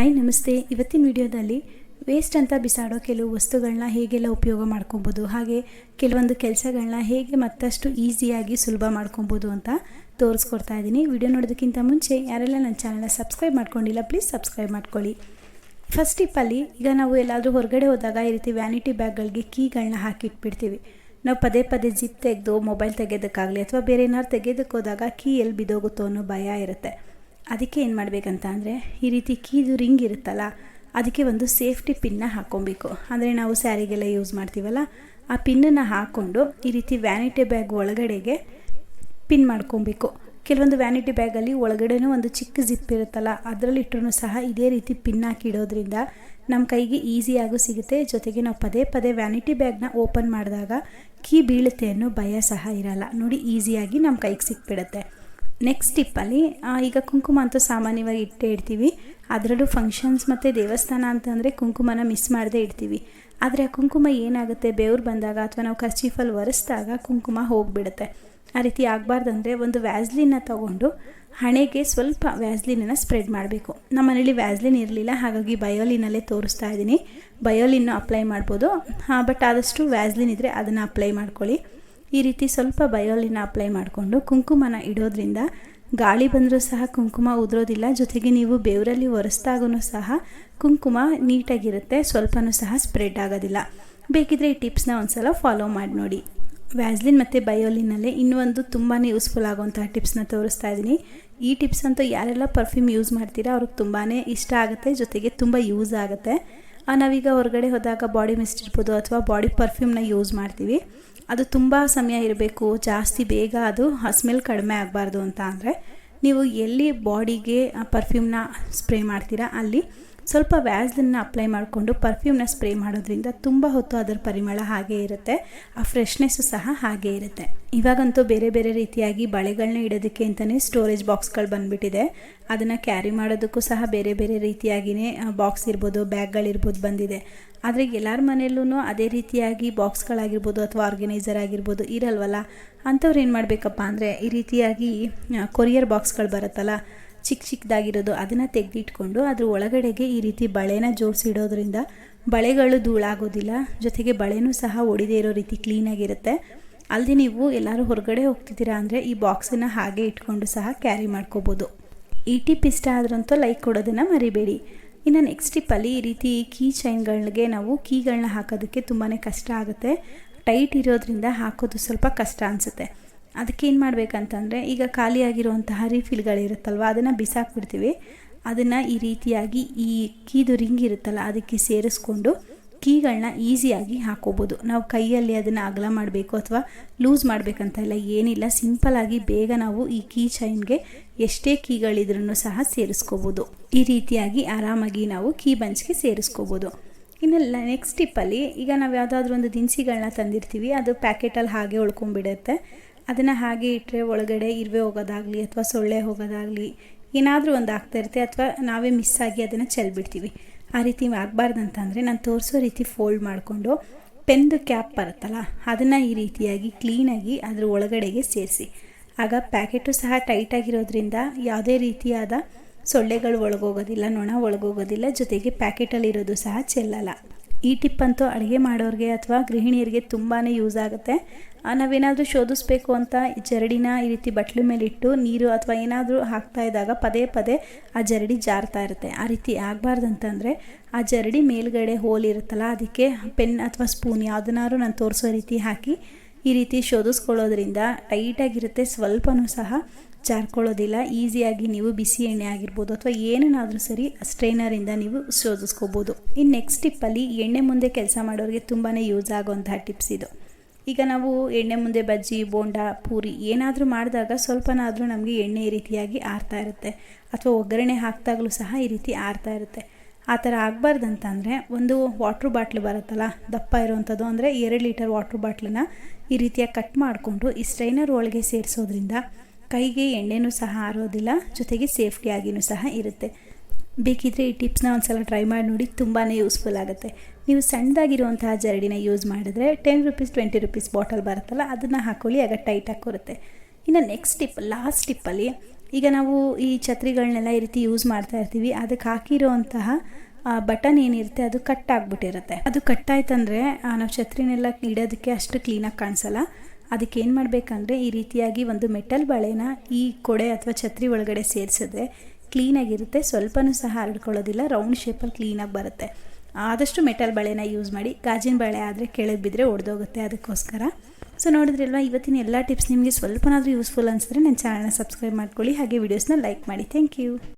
Hi, ನಮಸ್ತೆ. ಇವತ್ತಿನ ವಿಡಿಯೋದಲ್ಲಿ ವೇಸ್ಟ್ ಅಂತ ಬಿಸಾಡೋ ಕೆಲವು ವಸ್ತುಗಳನ್ನ ಹೇಗೆಲ್ಲ ಉಪಯೋಗ ಮಾಡ್ಕೊಬೋದು, ಹಾಗೆ ಕೆಲವೊಂದು ಕೆಲಸಗಳನ್ನ ಹೇಗೆ ಮತ್ತಷ್ಟು ಈಸಿಯಾಗಿ ಸುಲಭ ಮಾಡ್ಕೊಬೋದು ಅಂತ ತೋರಿಸ್ಕೊಡ್ತಾ ಇದ್ದೀನಿ. ವಿಡಿಯೋ ನೋಡೋದಕ್ಕಿಂತ ಮುಂಚೆ ಯಾರೆಲ್ಲ ನನ್ನ ಚಾನಲ್ನ ಸಬ್ಸ್ಕ್ರೈಬ್ ಮಾಡ್ಕೊಂಡಿಲ್ಲ ಪ್ಲೀಸ್ ಸಬ್ಸ್ಕ್ರೈಬ್ ಮಾಡ್ಕೊಳ್ಳಿ. ಫಸ್ಟ್ ಟಿಪ್ಪಲ್ಲಿ ಈಗ ನಾವು ಎಲ್ಲಾದರೂ ಹೊರಗಡೆ ಹೋದಾಗ ಈ ರೀತಿ ವ್ಯಾನಿಟಿ ಬ್ಯಾಗ್ಗಳಿಗೆ ಕೀಗಳನ್ನ ಹಾಕಿಟ್ಬಿಡ್ತೀವಿ ನಾವು ಪದೇ ಪದೇ ಜಿಪ್ ತೆಗೆದು ಮೊಬೈಲ್ ತೆಗೆಯೋದಕ್ಕಾಗಲಿ ಅಥವಾ ಬೇರೆ ಏನಾದ್ರು ತೆಗೆಯೋದಕ್ಕೆ ಹೋದಾಗ ಕೀ ಎಲ್ಲಿ ಬಿದ್ದೋಗುತ್ತೋ ಅನ್ನೋ ಭಯ ಇರುತ್ತೆ. ಅದಕ್ಕೆ ಏನು ಮಾಡಬೇಕಂತ ಅಂದರೆ, ಈ ರೀತಿ ಕೀದು ರಿಂಗ್ ಇರುತ್ತಲ್ಲ, ಅದಕ್ಕೆ ಒಂದು ಸೇಫ್ಟಿ ಪಿನ್ನ ಹಾಕ್ಕೊಬೇಕು. ಅಂದರೆ ನಾವು ಸ್ಯಾರಿಗೆಲ್ಲ ಯೂಸ್ ಮಾಡ್ತೀವಲ್ಲ, ಆ ಪಿನ್ನನ್ನು ಹಾಕ್ಕೊಂಡು ಈ ರೀತಿ ವ್ಯಾನಿಟಿ ಬ್ಯಾಗ್ ಒಳಗಡೆಗೆ ಪಿನ್ ಮಾಡ್ಕೊಬೇಕು. ಕೆಲವೊಂದು ವ್ಯಾನಿಟಿ ಬ್ಯಾಗಲ್ಲಿ ಒಳಗಡೆನೂ ಒಂದು ಚಿಕ್ಕ ಜಿಪ್ ಇರುತ್ತಲ್ಲ ಅದರಲ್ಲಿಟ್ಟರೂ ಸಹ ಇದೇ ರೀತಿ ಪಿನ್ ಹಾಕಿಡೋದ್ರಿಂದ ನಮ್ಮ ಕೈಗೆ ಈಸಿಯಾಗೂ ಸಿಗುತ್ತೆ. ಜೊತೆಗೆ ನಾವು ಪದೇ ಪದೇ ವ್ಯಾನಿಟಿ ಬ್ಯಾಗ್ನ ಓಪನ್ ಮಾಡಿದಾಗ ಕೀ ಬೀಳುತ್ತೆ ಅನ್ನೋ ಭಯ ಸಹ ಇರಲ್ಲ. ನೋಡಿ ಈಸಿಯಾಗಿ ನಮ್ಮ ಕೈಗೆ ಸಿಕ್ಬಿಡುತ್ತೆ. ನೆಕ್ಸ್ಟ್ ಟಿಪ್ಪಲ್ಲಿ ಈಗ ಕುಂಕುಮ ಅಂತೂ ಸಾಮಾನ್ಯವಾಗಿ ಇಟ್ಟೇ ಇಡ್ತೀವಿ. ಅದರಲ್ಲೂ ಫಂಕ್ಷನ್ಸ್ ಮತ್ತು ದೇವಸ್ಥಾನ ಅಂತಂದರೆ ಕುಂಕುಮನ ಮಿಸ್ ಮಾಡದೇ ಇಡ್ತೀವಿ. ಆದರೆ ಆ ಕುಂಕುಮ ಏನಾಗುತ್ತೆ? ಬೆವ್ರು ಬಂದಾಗ ಅಥವಾ ನಾವು ಖರ್ಚೀಫಲ್ಲಿ ಒರೆಸಿದಾಗ ಕುಂಕುಮ ಹೋಗಿಬಿಡುತ್ತೆ. ಆ ರೀತಿ ಆಗಬಾರ್ದಂದ್ರೆ ಒಂದು ವ್ಯಾಸ್ಲಿನ ತಗೊಂಡು ಹಣೆಗೆ ಸ್ವಲ್ಪ ವ್ಯಾಸ್ಲಿನನ್ನು ಸ್ಪ್ರೆಡ್ ಮಾಡಬೇಕು. ನಮ್ಮ ಮನೇಲಿ ವ್ಯಾಸ್ಲಿನ್ ಇರಲಿಲ್ಲ, ಹಾಗಾಗಿ ಬಯೋಲಿನಲ್ಲೇ ತೋರಿಸ್ತಾ ಇದ್ದೀನಿ. ಬಯೋಲಿನ್ನು ಅಪ್ಲೈ ಮಾಡ್ಬೋದು. ಹಾಂ ಬಟ್ ಆದಷ್ಟು ವ್ಯಾಸ್ಲಿನ್ ಇದ್ದರೆ ಅದನ್ನು ಅಪ್ಲೈ ಮಾಡ್ಕೊಳ್ಳಿ. ಈ ರೀತಿ ಸ್ವಲ್ಪ ಬಯೋಲಿನ ಅಪ್ಲೈ ಮಾಡಿಕೊಂಡು ಕುಂಕುಮನ ಇಡೋದ್ರಿಂದ ಗಾಳಿ ಬಂದರೂ ಸಹ ಕುಂಕುಮ ಉದುರೋದಿಲ್ಲ. ಜೊತೆಗೆ ನೀವು ಬೇವರಲ್ಲಿ ಒರೆಸ್ದಾಗೂ ಸಹ ಕುಂಕುಮ ನೀಟಾಗಿರುತ್ತೆ. ಸ್ವಲ್ಪನೂ ಸಹ ಸ್ಪ್ರೆಡ್ ಆಗೋದಿಲ್ಲ. ಬೇಕಿದ್ರೆ ಈ ಟಿಪ್ಸ್ನ ಒಂದ್ಸಲ ಫಾಲೋ ಮಾಡಿ ನೋಡಿ. ವ್ಯಾಸ್ಲಿನ್ ಮತ್ತು ಬಯೋಲಿನಲ್ಲೇ ಇನ್ನೊಂದು ಒಂದು ತುಂಬಾ ಯೂಸ್ಫುಲ್ ಆಗುವಂತಹ ಟಿಪ್ಸ್ನ ತೋರಿಸ್ತಾ ಇದ್ದೀನಿ. ಈ ಟಿಪ್ಸ್ ಅಂತೂ ಯಾರೆಲ್ಲ ಪರ್ಫ್ಯೂಮ್ ಯೂಸ್ ಮಾಡ್ತೀರಾ, ಅವ್ರಿಗೆ ತುಂಬಾ ಇಷ್ಟ ಆಗುತ್ತೆ. ಜೊತೆಗೆ ತುಂಬ ಯೂಸ್ ಆಗುತ್ತೆ. ನಾವೀಗ ಹೊರಗಡೆ ಹೋದಾಗ ಬಾಡಿ ಮಿಸ್ಟ್ ಇರ್ಬೋದು ಅಥವಾ ಬಾಡಿ ಪರ್ಫ್ಯೂಮ್ನ ಯೂಸ್ ಮಾಡ್ತೀವಿ. ಅದು ತುಂಬ ಸಮಯ ಇರಬೇಕು, ಜಾಸ್ತಿ ಬೇಗ ಅದು ಸ್ಮೆಲ್ ಕಡಿಮೆ ಆಗಬಾರ್ದು ಅಂತ ಅಂದರೆ, ನೀವು ಎಲ್ಲಿ ಬಾಡಿಗೆ ಪರ್ಫ್ಯೂಮ್ನ ಸ್ಪ್ರೇ ಮಾಡ್ತೀರಾ ಅಲ್ಲಿ ಸ್ವಲ್ಪ ವ್ಯಾಸ್ಲನ್ನ ಅಪ್ಲೈ ಮಾಡಿಕೊಂಡು ಪರ್ಫ್ಯೂಮ್ನ ಸ್ಪ್ರೇ ಮಾಡೋದ್ರಿಂದ ತುಂಬ ಹೊತ್ತು ಅದರ ಪರಿಮಳ ಹಾಗೆ ಇರುತ್ತೆ, ಆ ಫ್ರೆಶ್ನೆಸ್ಸು ಸಹ ಹಾಗೇ ಇರುತ್ತೆ. ಇವಾಗಂತೂ ಬೇರೆ ಬೇರೆ ರೀತಿಯಾಗಿ ಬಳೆಗಳನ್ನ ಇಡೋದಕ್ಕೆ ಅಂತಲೇ ಸ್ಟೋರೇಜ್ ಬಾಕ್ಸ್ಗಳು ಬಂದುಬಿಟ್ಟಿದೆ. ಅದನ್ನು ಕ್ಯಾರಿ ಮಾಡೋದಕ್ಕೂ ಸಹ ಬೇರೆ ಬೇರೆ ರೀತಿಯಾಗಿಯೇ ಬಾಕ್ಸ್ ಇರ್ಬೋದು ಬ್ಯಾಗ್ಗಳಿರ್ಬೋದು ಬಂದಿದೆ. ಆದರೆ ಎಲ್ಲರ ಮನೆಯಲ್ಲೂ ಅದೇ ರೀತಿಯಾಗಿ ಬಾಕ್ಸ್ಗಳಾಗಿರ್ಬೋದು ಅಥವಾ ಆರ್ಗನೈಸರ್ ಆಗಿರ್ಬೋದು ಇರಲ್ವಲ್ಲ? ಅಂಥವ್ರು ಏನು ಮಾಡಬೇಕಪ್ಪ ಅಂದರೆ ಈ ರೀತಿಯಾಗಿ ಕೊರಿಯರ್ ಬಾಕ್ಸ್ಗಳು ಬರುತ್ತಲ್ಲ ಚಿಕ್ಕ ಚಿಕ್ಕದಾಗಿರೋದು ಅದನ್ನು ತೆಗೆದಿಟ್ಕೊಂಡು ಅದ್ರ ಒಳಗಡೆಗೆ ಈ ರೀತಿ ಬಳೆನ ಜೋಡಿಸಿಡೋದ್ರಿಂದ ಬಳೆಗಳು ಧೂಳಾಗೋದಿಲ್ಲ. ಜೊತೆಗೆ ಬಳೆನೂ ಸಹ ಒಡಿದೇ ಇರೋ ರೀತಿ ಕ್ಲೀನಾಗಿರುತ್ತೆ ಅಲ್ಲದೆ ನೀವು ಎಲ್ಲರೂ ಹೊರಗಡೆ ಹೋಗ್ತಿದ್ದೀರಾ ಅಂದರೆ ಈ ಬಾಕ್ಸನ್ನು ಹಾಗೆ ಇಟ್ಕೊಂಡು ಸಹ ಕ್ಯಾರಿ ಮಾಡ್ಕೋಬೋದು. ಈ ಟಿಪ್ ಇಷ್ಟ ಆದ್ರಂತೂ ಲೈಕ್ ಕೊಡೋದನ್ನು ಮರಿಬೇಡಿ. ಇನ್ನು ನೆಕ್ಸ್ಟ್ ಟಿಪ್ಪಲ್ಲಿ ಈ ರೀತಿ ಕೀ ಚೈನ್ಗಳಿಗೆ ನಾವು ಕೀಗಳನ್ನ ಹಾಕೋದಕ್ಕೆ ತುಂಬಾ ಕಷ್ಟ ಆಗುತ್ತೆ. ಟೈಟ್ ಇರೋದ್ರಿಂದ ಹಾಕೋದು ಸ್ವಲ್ಪ ಕಷ್ಟ ಅನಿಸುತ್ತೆ. ಅದಕ್ಕೆ ಏನು ಮಾಡಬೇಕಂತಂದರೆ, ಈಗ ಖಾಲಿಯಾಗಿರುವಂತಹ ರೀಫಿಲ್ಗಳಿರುತ್ತಲ್ವ, ಅದನ್ನು ಬಿಸಾಕ್ಬಿಡ್ತೀವಿ. ಅದನ್ನು ಈ ರೀತಿಯಾಗಿ ಈ ಕೀದು ರಿಂಗ್ ಇರುತ್ತಲ್ಲ, ಅದಕ್ಕೆ ಸೇರಿಸ್ಕೊಂಡು ಕೀಗಳನ್ನ ಈಸಿಯಾಗಿ ಹಾಕೋಬೋದು. ನಾವು ಕೈಯಲ್ಲಿ ಅದನ್ನು ಅಗಲ ಮಾಡಬೇಕು ಅಥವಾ ಲೂಸ್ ಮಾಡಬೇಕಂತ ಇಲ್ಲ, ಏನಿಲ್ಲ. ಸಿಂಪಲಾಗಿ ಬೇಗ ನಾವು ಈ ಕೀ ಚೈನ್ಗೆ ಎಷ್ಟೇ ಕೀಗಳಿದ್ರೂ ಸಹ ಸೇರಿಸ್ಕೋಬೋದು. ಈ ರೀತಿಯಾಗಿ ಆರಾಮಾಗಿ ನಾವು ಕೀ ಬಂಚ್ಗೆ ಸೇರಿಸ್ಕೋಬೋದು. ಇನ್ನೆಲ್ಲ ನೆಕ್ಸ್ಟ್ ಟಿಪ್ಪಲ್ಲಿ ಈಗ ನಾವು ಯಾವುದಾದ್ರೂ ಒಂದು ದಿನಸಿಗಳನ್ನ ತಂದಿರ್ತೀವಿ, ಅದು ಪ್ಯಾಕೆಟಲ್ಲಿ ಹಾಗೆ ಉಳ್ಕೊಂಡ್ಬಿಡುತ್ತೆ. ಅದನ್ನು ಹಾಗೆ ಇಟ್ಟರೆ ಒಳಗಡೆ ಇರುವೆ ಹೋಗೋದಾಗಲಿ ಅಥವಾ ಸೊಳ್ಳೆ ಹೋಗೋದಾಗಲಿ ಏನಾದರೂ ಒಂದು ಆಗ್ತಾ ಇರುತ್ತೆ ಅಥವಾ ನಾವೇ ಮಿಸ್ ಆಗಿ ಅದನ್ನು ಚೆಲ್ಬಿಡ್ತೀವಿ. ಆ ರೀತಿ ಆಗಬಾರ್ದಂತಂದರೆ ನಾನು ತೋರಿಸೋ ರೀತಿ ಫೋಲ್ಡ್ ಮಾಡಿಕೊಂಡು ಪೆನ್ದು ಕ್ಯಾಪ್ ಬರುತ್ತಲ್ಲ ಅದನ್ನು ಈ ರೀತಿಯಾಗಿ ಕ್ಲೀನಾಗಿ ಅದರ ಒಳಗಡೆಗೆ ಸೇರಿಸಿ. ಆಗ ಪ್ಯಾಕೆಟು ಸಹ ಟೈಟಾಗಿರೋದ್ರಿಂದ ಯಾವುದೇ ರೀತಿಯಾದ ಸೊಳ್ಳೆಗಳು ಒಳಗೋಗೋದಿಲ್ಲ, ನೊಣ ಒಳಗೋಗೋದಿಲ್ಲ, ಜೊತೆಗೆ ಪ್ಯಾಕೆಟಲ್ಲಿರೋದು ಸಹ ಚೆಲ್ಲಲ್ಲ. ಈ ಟಿಪ್ ಅಂತೂ ಅಡುಗೆ ಮಾಡೋರಿಗೆ ಅಥವಾ ಗೃಹಿಣಿಯರಿಗೆ ತುಂಬಾ ಯೂಸ್ ಆಗುತ್ತೆ. ನಾವೇನಾದರೂ ಶೋಧಿಸ್ಬೇಕು ಅಂತ ಜರಡಿನ ಈ ರೀತಿ ಬಟ್ಲು ಮೇಲೆ ಇಟ್ಟು ನೀರು ಅಥವಾ ಏನಾದರೂ ಹಾಕ್ತಾ ಇದ್ದಾಗ ಪದೇ ಪದೇ ಆ ಜರಡಿ ಜಾರ್ತಾ ಇರುತ್ತೆ. ಆ ರೀತಿ ಆಗಬಾರ್ದಂತಂದರೆ ಆ ಜರಡಿ ಮೇಲ್ಗಡೆ ಹೋಲ್ ಇರುತ್ತಲ್ಲ, ಅದಕ್ಕೆ ಪೆನ್ ಅಥವಾ ಸ್ಪೂನ್ ಯಾವುದನ್ನಾದ್ರೂ ನಾನು ತೋರಿಸೋ ರೀತಿ ಹಾಕಿ ಈ ರೀತಿ ಶೋಧಿಸ್ಕೊಳ್ಳೋದ್ರಿಂದ ಟೈಟಾಗಿರುತ್ತೆ. ಸ್ವಲ್ಪನೂ ಸಹ ಜಾರ್ಕೊಳ್ಳೋದಿಲ್ಲ. ಈಸಿಯಾಗಿ ನೀವು ಬಿಸಿ ಎಣ್ಣೆ ಆಗಿರ್ಬೋದು ಅಥವಾ ಏನೇನಾದರೂ ಸರಿ ಸ್ಟ್ರೈನರಿಂದ ನೀವು ಶೋಧಿಸ್ಕೋಬೋದು. ಇನ್ನು ನೆಕ್ಸ್ಟ್ ಟಿಪ್ಪಲ್ಲಿ ಎಣ್ಣೆ ಮುಂದೆ ಕೆಲಸ ಮಾಡೋರಿಗೆ ತುಂಬಾ ಯೂಸ್ ಆಗುವಂತಹ ಟಿಪ್ಸ್ ಇದು. ಈಗ ನಾವು ಎಣ್ಣೆ ಮುಂದೆ ಬಜ್ಜಿ, ಬೋಂಡ, ಪೂರಿ ಏನಾದರೂ ಮಾಡಿದಾಗ ಸ್ವಲ್ಪನಾದರೂ ನಮಗೆ ಎಣ್ಣೆ ಈ ರೀತಿಯಾಗಿ ಆರ್ತಾ ಇರುತ್ತೆ. ಅಥವಾ ಒಗ್ಗರಣೆ ಹಾಕಿದಾಗಲೂ ಸಹ ಈ ರೀತಿ ಆರ್ತಾ ಇರುತ್ತೆ. ಆ ಥರ ಆಗಬಾರ್ದಂತಂದರೆ ಒಂದು ವಾಟ್ರ್ ಬಾಟ್ಲು ಬರುತ್ತಲ್ಲ, ದಪ್ಪ ಇರುವಂಥದ್ದು ಅಂದರೆ ಎರಡು ಲೀಟರ್ ವಾಟ್ರ್ ಬಾಟ್ಲನ್ನ ಈ ರೀತಿಯಾಗಿ ಕಟ್ ಮಾಡಿಕೊಂಡು ಈ ಸ್ಟ್ರೈನರ್ ಒಳಗೆ ಸೇರಿಸೋದ್ರಿಂದ ಕೈಗೆ ಎಣ್ಣೆನೂ ಸಹ ಆರೋದಿಲ್ಲ, ಜೊತೆಗೆ ಸೇಫ್ಟಿಯಾಗಿಯೂ ಸಹ ಇರುತ್ತೆ. ಬೇಕಿದ್ರೆ ಈ ಟಿಪ್ಸ್ನ ಒಂದು ಸಲ ಟ್ರೈ ಮಾಡಿ ನೋಡಿ ತುಂಬಾ ಯೂಸ್ಫುಲ್ ಆಗುತ್ತೆ. ನೀವು ಸಣ್ಣದಾಗಿರುವಂತಹ ಜರಡಿನ ಯೂಸ್ ಮಾಡಿದ್ರೆ ten rupees, twenty rupees bottle ಬರುತ್ತಲ್ಲ, ಅದನ್ನು ಹಾಕೊಳ್ಳಿ, ಆಗ ಟೈಟಾಗಿ ಕೊರುತ್ತೆ ಇನ್ನು ನೆಕ್ಸ್ಟ್ ಟಿಪ್, ಲಾಸ್ಟ್ ಟಿಪ್ಪಲ್ಲಿ, ಈಗ ನಾವು ಈ ಛತ್ರಿಗಳನ್ನೆಲ್ಲ ಈ ರೀತಿ ಯೂಸ್ ಮಾಡ್ತಾ ಇರ್ತೀವಿ, ಅದಕ್ಕೆ ಹಾಕಿರೋವಂತಹ ಬಟನ್ ಏನಿರುತ್ತೆ, ಅದು ಕಟ್ ಆಗಿಬಿಟ್ಟಿರುತ್ತೆ. ಅದು ಕಟ್ ಆಯ್ತಂದರೆ ನಾವು ಛತ್ರಿನೆಲ್ಲ ಇಡೋದಕ್ಕೆ ಅಷ್ಟು ಕ್ಲೀನಾಗಿ ಕಾಣಿಸಲ್ಲ. ಅದಕ್ಕೆ ಏನು ಮಾಡಬೇಕಂದ್ರೆ ಈ ರೀತಿಯಾಗಿ ಒಂದು ಮೆಟಲ್ ಬಳೆನ ಈ ಕೊಡೆ ಅಥವಾ ಛತ್ರಿ ಒಳಗಡೆ ಸೇರಿಸಿದ್ರೆ ಕ್ಲೀನಾಗಿರುತ್ತೆ ಸ್ವಲ್ಪನೂ ಸಹ ಹರಡ್ಕೊಳ್ಳೋದಿಲ್ಲ. ರೌಂಡ್ ಶೇಪಲ್ಲಿ ಕ್ಲೀನಾಗಿ ಬರುತ್ತೆ. ಆದಷ್ಟು ಮೆಟಲ್ ಬಳೆನ ಯೂಸ್ ಮಾಡಿ. ಗಾಜಿನ ಬಳೆ ಆದರೆ ಕೆಳಗೆ ಬಿದ್ದರೆ ಒಡೆದೋಗುತ್ತೆ ಅದಕ್ಕೋಸ್ಕರ. ಸೊ ನೋಡಿದ್ರಲ್ವ, ಇವತ್ತಿನ ಎಲ್ಲ ಟಿಪ್ಸ್ ನಿಮಗೆ ಸ್ವಲ್ಪನಾದರೂ ಯೂಸ್ಫುಲ್ ಅನಿಸಿದ್ರೆ ನನ್ನ ಚಾನಲ್ನ ಸಬ್ಸ್ಕ್ರೈಬ್ ಮಾಡ್ಕೊಳ್ಳಿ. ಹಾಗೆ ವೀಡಿಯೋಸ್ನ ಲೈಕ್ ಮಾಡಿ. Thank you